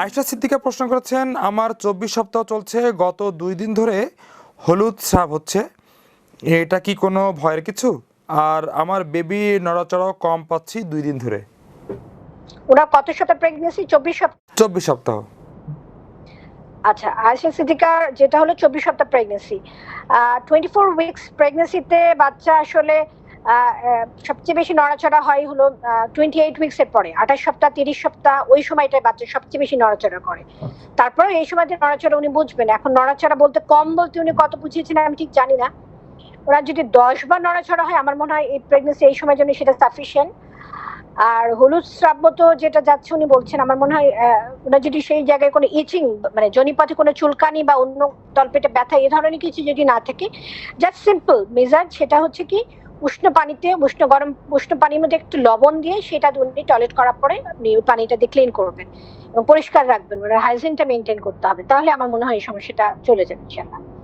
আয়েশা সিদ্দিকা প্রশ্ন করেছেন আমার চব্বিশ সপ্তাহ চলছে গত দুই দিন ধরে হলুদ স্রাব হচ্ছে। এটা কি কোনো ভয়ের কিছু? আর আমার বেবি নড়াচড়াও কম পাচ্ছি দুই দিন ধরে। ওরা কত সপ্তাহ প্রেগনেন্সি চব্বিশ সপ্তাহ? চব্বিশ সপ্তাহ। আচ্ছা আয়সা সিদ্দিকা যেটা হলো চব্বিশ সপ্তাহ প্রেগনেন্সি টোয়েন্টি ফোর উইকস প্রেগনেন্সিতে বাচ্চা আসলে সবচেয়ে বেশি নড়াচড়া হয় হলো টোয়েন্টি এইট উইকস এর পরে। আঠাশ সপ্তাহ, তিরিশ সপ্তাহ, ওই সময়টায় বাচ্চা সবচেয়ে বেশি নড়াচড়া করে। তারপরে এই সময় নড়াচড়া উনি বুঝবেন, এখন নড়াচড়া বলতে কম বলতে উনি কত বুঝিয়েছেন আমি ঠিক জানি না। ওরা যদি দশ বার নড়াচড়া হয়, আমার মনে হয় এই প্রেগনেন্সি এই সময়ের জন্য সেটা সাফিসিয়েন্ট আর হলুদ স্রাব মতো যেটা যাচ্ছে উনি বলছেন, আমার মনে হয় ওনার যদি সেই জায়গায় কোনো ইচিং মানে জনিপথে কোনো চুলকানি বা অন্য তলপেটে ব্যথা এই ধরনের কিছু যদি না থাকে জাস্ট সিম্পল মেজাজ, সেটা হচ্ছে কি উষ্ণ পানিতে উষ্ণ গরম উষ্ণ পানির মধ্যে একটু লবণ দিয়ে সেটা উনি টয়লেট করার পরে আপনি ওই পানিটা দিয়ে ক্লিন করবেন এবং পরিষ্কার রাখবেন। ওরা হাইজিনটা মেনটেন করতে হবে। তাহলে আমার মনে হয় এই সমস্যাটা চলে যাবে ইনশাল্লাহ